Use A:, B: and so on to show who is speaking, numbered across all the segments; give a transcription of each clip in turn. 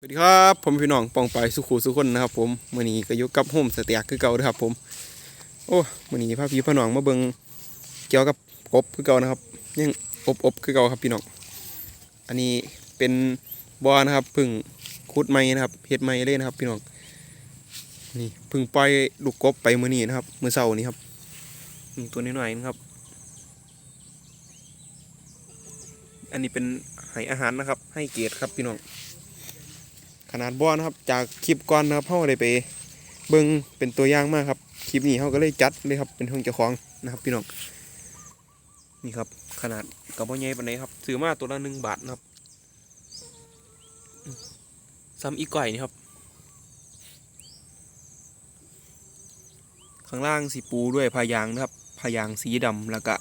A: สวัสดีครับผมพี่น้องปองไปสุขุสุคนนะครับ ผมมื่อนี้ก็อยู่กับโฮมสเตียกคือเก่าเด้อครับ ผม โอ้มื่อนี้พาพี่พ่น้องมาเบิงเกี่ยวกับกบคือเก่านะครับยังอบอบคือเก่าครับพี่น้องอันนี้เป็นบอนะครับพึ่งขุดไม้นะครับเฮ็ดไม้เลยนะครับ พี่น้องนี่พึ่งปล่อยลูกกบไปมื้อนี้นะครับมื้อเช้านี้ครับตัวน้อยนะครับ อันนี้เป็นให้อาหารนะครับ ให้เกียรติครับพี่น้อง ขนาดบ่อนะครับ จากคลิปก่อนนะครับเขาได้ไปเบิ่งเป็นตัวอย่างมากครับคลิปนี้เขาก็เลยจัดเลยครับเป็นของเจ้าของนะครับ พี่น้องนี่ครับ ขนาดกับบ่ใหญ่ปานใดครับซื้อมาตัวละหนึ่งบาทนะครับซ้ำอีกก่นี่ครับ ข้างล่างสีปูด้วยพายางนะครับพายางสีดำแล้วก็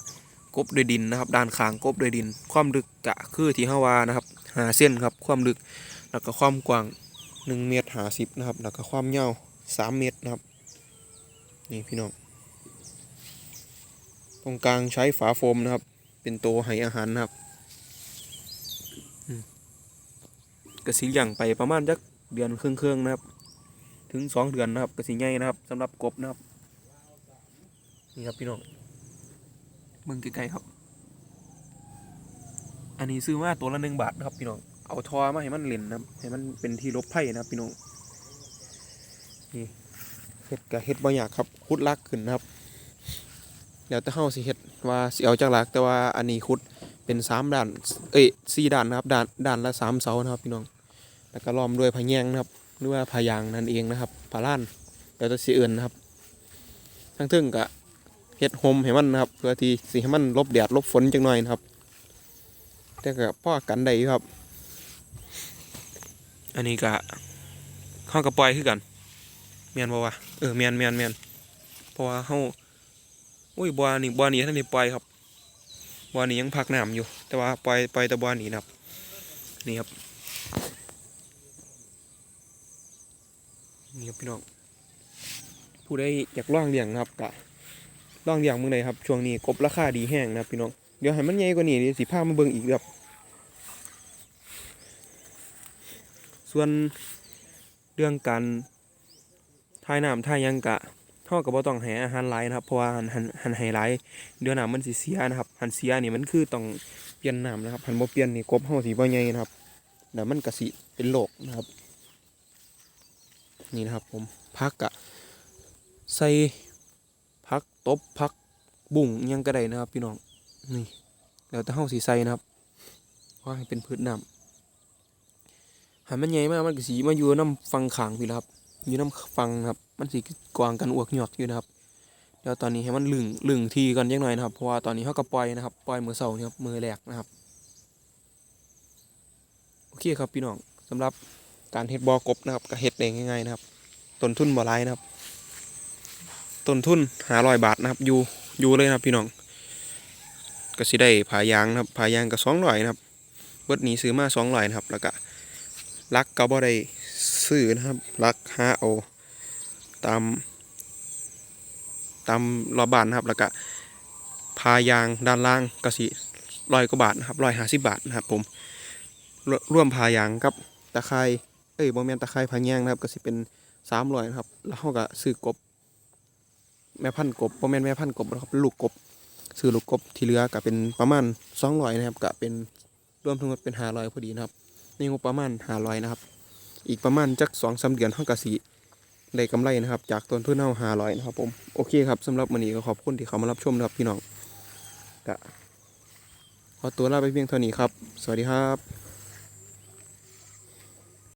A: กบด้วยดินนะครับ ด้านข้างกบด้วยดิน ความลึกกะคือที่เฮาวานะครับหาเส้นครับ ความลึกแล้วก็ความกว้าง 1เมตรหาสิบนะครับ แล้วก็ความยาว3เมตรนะครับ นี่พี่น้อง ตรงกลางใช้ฝาโฟมนะครับ เป็นตัวให้อาหารนะครับกระสีอย่างไปประมาณจักเดือนครึ่งๆนะครับ ถึงสองเดือนนะครับกระสีใหญ่นะครับสำหรับกบนะครับ นี่ครับพี่น้องเบิ่งไกลๆครับ อันนี้ซื้อมาตัวละหนึ่งบาทนะครับพี่น้อง เอาทอมาให้มันเล่นนะครับให้มันเป็นที่ลบไพ่นะครับพี่น้องนี่เห็ดกับเห็ดบ่อยากครับคุดลักขึ้นนะครับเดี๋ยวจะเฮาสิเห็ดว่าสิเอาจากลักแต่ว่าอันนี้คุดเป็นสามด่าน เอ้ยสี่ด่านนะครับด่านด่านละสามเสานะครับพี่น้อง แล้วก็ล้อมด้วยพะแยงนะครับหรือว่าพะยางนั่นเองนะครับพาล้านเดี๋ยวจะสิเอื่นนะครับ ทั้งทึ่งกะเห็ดโฮมให้มันนะครับเพื่อที่สิให้มันลบแดดลบฝนจังหน่อยนะครับแต่ก็พ่อกันได้ครับ อันนี้ก็เข้ากับปล่อยคือกันเมียนบ่วะเออเมียนเมียนเมียนเพราะว่าเฮาอุ้ยบัวนี่บัวนี้ท่านได้ปล่อยครับบัวนี้ยังพักน้ำอยู่ แต่ว่าปล่อยปล่อยแต่บัวนี้นะครับนี่ครับนี่ครับพี่น้องผู้ใดอยากล่องเลี้ยงนะครับกะล่องเลี้ยงมือไหนครับช่วงนี้กบราคาดีแห้งนะพี่น้องเดี๋ยวให้มันใหญ่กว่านี้เดี๋ยวสิพามาเบิ่งอีกครับ ส่วนเรื่องการทายน้ำทายยังกะเท่ากับว่าต้องให้อาหารหลายนะครับเพราะว่าหันหันหันให้หลายเดี๋ยวน้ำมันสิเสียนะครับหันเสียนี่มันคือต้องเปลี่ยนน้ำนะครับหันบ่เปลี่ยนนี่กบเฮาสิบ่ใหญ่นะครับเดี๋ยวมันก็สิเป็นโรคนะครับ นี่นะครับผมพักกะใส่พักตบพักบุ่งยังก็ได้นะครับ พี่น้องนี่แล้วแต่เฮาสิใส่นะครับว่าให้เป็นพืชน้ำ หายมันใหญ่มากมันก็สีมาอยู่น้ำฟังขางพี่ละครับ อยู่น้ำฟังครับ มันสีกวางกันอวกหยอกอยู่นะครับ เดี๋ยวตอนนี้ให้มันลึงลึงทีกันยังหน่อยนะครับ เพราะว่าตอนนี้เขาก็ปล่อยนะครับ ปล่อยมือเสาร์นี่ครับ มือแรกนะครับ โอเคครับพี่น้องสำหรับการเฮ็ดบอกบนะครับก็เฮ็ดเองง่ายๆนะครับ ต้นทุนบ่หลายนะครับ ต้นทุนหาร้อยบาทนะครับ อยู่อยู่เลยนะครับพี่น้อง ก็สิได้ผายางนะครับผายางก็สองร้อยนะครับ เบิดหนีซื้อมาสองร้อยนะครับ แล้วก็ ลักก็บ่ได้ซื้อนะครับลักหาเอตามตามรอบบ้านนะครับแล้วก็พายางด้านล่างก็สิร้อยกว่าบาทนะครับร้อยห้าสิบบาทนะครับผมรร่วมพายางกับตะไคร้เอ้ยบ่แมนตะไคร้พะแยงนะครับก็สิเป็นสามร้อยนะครับแล้วเขาก็ซื้อกบ แม่พันธุ์กบบ่แมนแม่พันธุ์กบนะครับลูกกบซื้อลูกกบที่เหลือก็เป็นประมาณสองร้อยนะครับก็เป็นรวมทั้งหมดเป็นห้าร้อยพอดีนะครับ ในงบประมาณหาร้อยนะครับ อีกประมาณจักสองสาเดือนเท่ากสีได้กำไรนะครับ จากต้นทุนเน่าหาร้อยนะครับผมโอเคครับสำหรับวันนี้ก็ขอบคุณที่เขามารับชมนะครับพี่น้องก็ขอตัวลาไปเพียงเท่านี้ครับ สวัสดีครับ